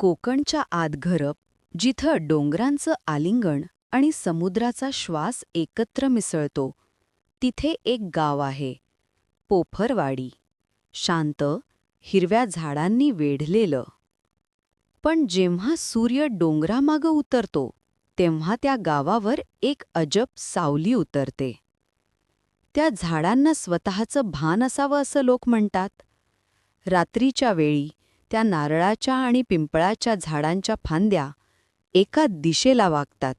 कोकणच्या आत घरप जिथं डोंगरांचं आलिंगण आणि समुद्राचा श्वास एकत्र मिसळतो तिथे एक गाव आहे पोफरवाडी. शांत हिरव्या झाडांनी वेढलेलं. पण जेव्हा सूर्य डोंगरामागं उतरतो तेव्हा त्या गावावर एक अजब सावली उतरते. त्या झाडांना स्वतःचं भान असावं असं लोक म्हणतात. रात्रीच्या वेळी त्या नारळाच्या आणि पिंपळाच्या झाडांच्या फांद्या एका दिशेला वागतात.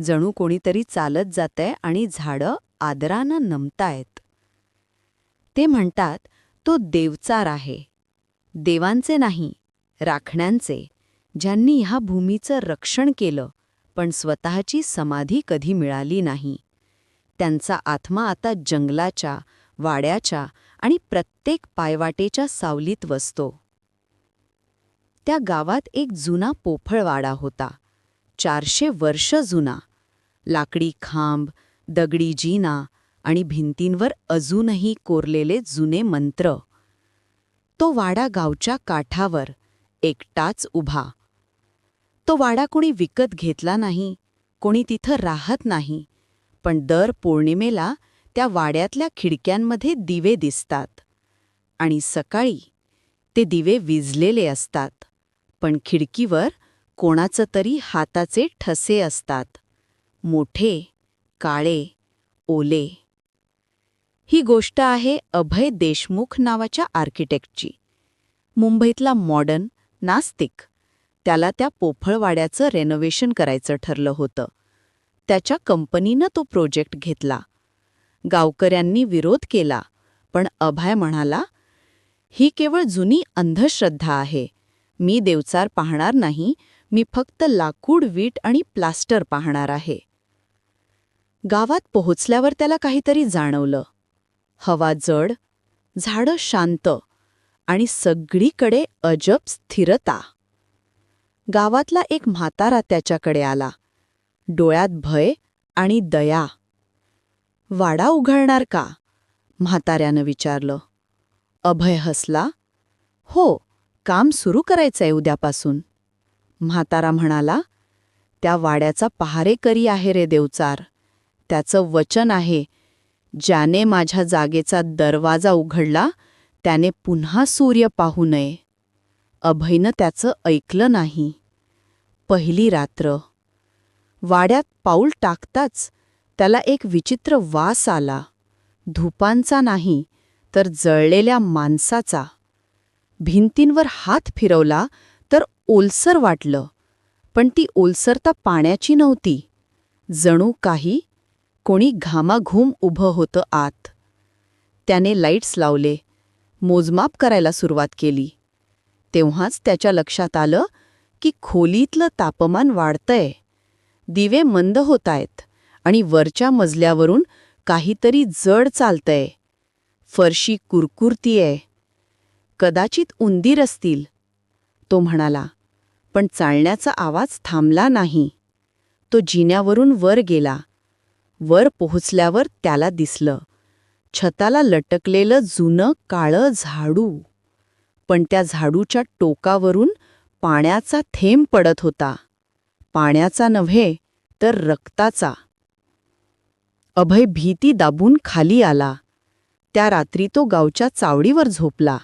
जणू कोणीतरी चालत जातंय आणि झाडं आदरानं नमतायत. ते म्हणतात तो देवचार आहे. देवांचे नाही राखण्यांचे. ज्यांनी ह्या भूमीचं रक्षण केलं पण स्वतःची समाधी कधी मिळाली नाही. त्यांचा आत्मा आता जंगलाच्या वाड्याच्या आणि प्रत्येक पायवाटेच्या सावलीत वसतो. त्या गावात एक जुना पोफळवाडा होता. चारशे वर्ष जुना. लाकडी खांब दगडी जिना आणि भिंतींवर अजूनही कोरलेले जुने मंत्र. तो वाडा गावच्या काठावर एकटाच उभा. तो वाडा कोणी विकत घेतला नाही कोणी तिथं राहत नाही पण दर पौर्णिमेला त्या वाड्यातल्या खिडक्यांमध्ये दिवे दिसतात. आणि सकाळी ते दिवे विजलेले असतात. पण खिडकीवर कोणाचं तरी हाताचे ठसे असतात. मोठे काळे ओले. ही गोष्ट आहे अभय देशमुख नावाच्या आर्किटेक्टची. मुंबईतला मॉडर्न नास्तिक. त्याला त्या पोफळवाड्याचं रेनोव्हेशन करायचं ठरलं होतं. त्याच्या कंपनीनं तो प्रोजेक्ट घेतला. गावकऱ्यांनी विरोध केला पण अभय म्हणाला ही केवळ जुनी अंधश्रद्धा आहे. मी देवचार पाहणार नाही मी फक्त लाकूड वीट आणि प्लास्टर पाहणार आहे. गावात पोहोचल्यावर त्याला काहीतरी जाणवलं. हवा जड झाडं शांत आणि सगळीकडे अजब स्थिरता. गावातला एक म्हातारा त्याच्याकडे आला. डोळ्यात भय आणि दया. वाडा उघडणार का? म्हाताऱ्यानं विचारलं. अभय हसला. हो काम सुरू करायचंय उद्यापासून. म्हातारा म्हणाला त्या वाड्याचा पहारेकरी आहे रे देवचार. त्याचं वचन आहे. ज्याने माझ्या जागेचा दरवाजा उघडला त्याने पुन्हा सूर्य पाहू नये. अभयनं त्याचं ऐकलं नाही. पहिली रात्र. वाड्यात पाऊल टाकताच त्याला एक विचित्र वास आला. धुपांचा नाही तर जळलेल्या माणसाचा. भिंतींवर हात फिरवला तर ओलसर वाटलं. पण ती ओलसरता पाण्याची नव्हती. जणू काही कोणी घामाघूम उभं होतं आत. त्याने लाईट्स लावले. मोजमाप करायला सुरुवात केली. तेव्हाच त्याच्या लक्षात आलं की खोलीतलं तापमान वाढतंय. दिवे मंद होत आहेत आणि वरच्या मजल्यावरून काहीतरी जड चालतंय. फरशी कुरकुरतीये. कदाचित उंदीर असतील. तो म्हणाला पण चालण्याचा आवाज थांबला नाही. तो जिन्यावरून वर गेला. वर पोहोचल्यावर त्याला दिसलं. छताला लटकलेलं जुनं काळं झाडू. पण त्या झाडूच्या टोकावरून पाण्याचा थेंब पडत होता. पाण्याचा नव्हे तर रक्ताचा. अभय भीती दाबून खाली आला. त्या रात्री तो गावच्या चावडीवर झोपला.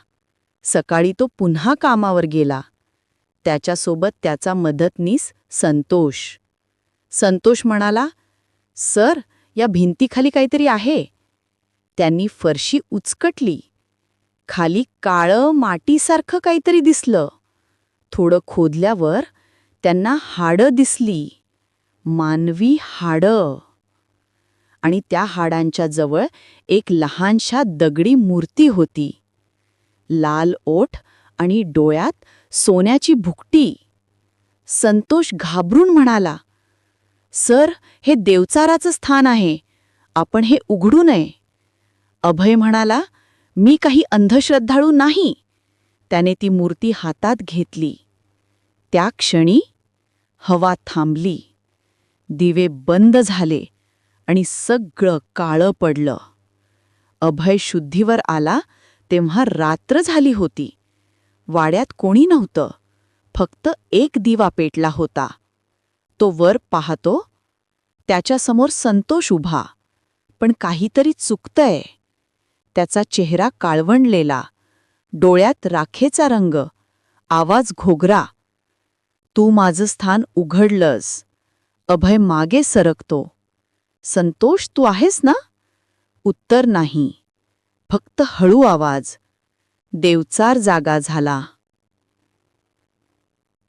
सकाळी तो पुन्हा कामावर गेला. त्याच्यासोबत त्याचा मदतनीस संतोष. संतोष म्हणाला सर या भिंतीखाली काहीतरी आहे. त्यांनी फरशी उचकटली. खाली काळं माटीसारखं काहीतरी दिसलं. थोडं खोदल्यावर त्यांना हाडं दिसली. मानवी हाडं. आणि त्या हाडांच्या जवळ एक लहानशा दगडी मूर्ती होती. लाल ओठ आणि डोळ्यात सोन्याची भुकटी. संतोष घाबरून म्हणाला सर हे देवचाराचं स्थान आहे. आपण हे उघडू नये. अभय म्हणाला मी काही अंधश्रद्धाळू नाही. त्याने ती मूर्ती हातात घेतली. त्या क्षणी हवा थांबली. दिवे बंद झाले आणि सगळं काळं पडलं. अभय शुद्धीवर आला तेव्हा रात्र झाली होती. वाड्यात कोणी नव्हतं. फक्त एक दिवा पेटला होता. तो वर पाहतो त्याच्यासमोर संतोष उभा. पण काहीतरी चुकतंय. त्याचा चेहरा काळवंडलेला. डोळ्यात राखेचा रंग. आवाज घोगरा. तू माझं स्थान उघडलंस. अभय मागे सरकतो. संतोष तू आहेस ना? उत्तर नाही. फक्त हळू आवाज. देवचार जागा झाला.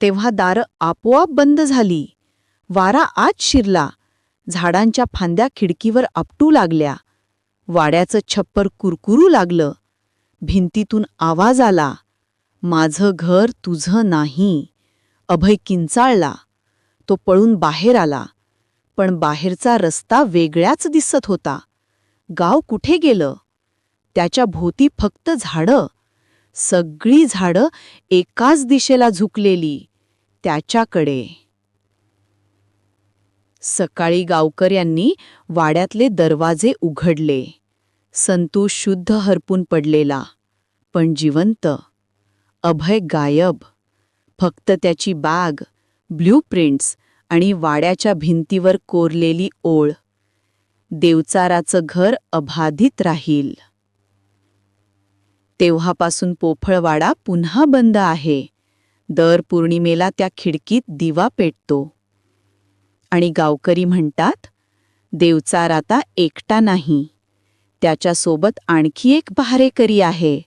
तेव्हा दारं आपोआप बंद झाली. वारा आत शिरला. झाडांच्या फांद्या खिडकीवर आपटू लागल्या. वाड्याचं छप्पर कुरकुरू लागलं. भिंतीतून आवाज आला. माझं घर तुझं नाही. अभय किंचाळला. तो पळून बाहेर आला. पण बाहेरचा रस्ता वेगळ्याच दिसत होता. गाव कुठे गेलं? त्याच्या भोवती फक्त झाडं. सगळी झाडं एकाच दिशेला झुकलेली. त्याच्याकडे. सकाळी गावकऱ्यांनी वाड्यातले दरवाजे उघडले. संतोष शुद्ध हरपून पडलेला पण जिवंत. अभय गायब. फक्त त्याची बाग ब्ल्यू प्रिंट्स आणि वाड्याच्या भिंतीवर कोरलेली ओळ. देवचाराचं घर अबाधित राहील. तेव्हापासून पोफळवाडा पुन्हा बंद आहे. दर पौर्णिमेला त्या खिडकीत दिवा पेटतो. आणि गावकरी म्हणतात देवचार आता एकटा नाही. त्याच्यासोबत आणखी एक पहारेकरी आहे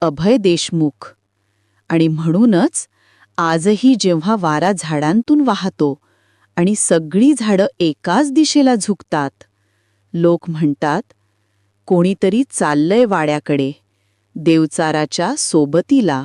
अभय देशमुख. आणि म्हणूनच आजही जेव्हा वारा झाडांतून वाहतो आणि सगळी झाडं एकाच दिशेला झुकतात लोक म्हणतात कोणीतरी चाललंय वाड्याकडे. देवचाराच्या सोबतीला.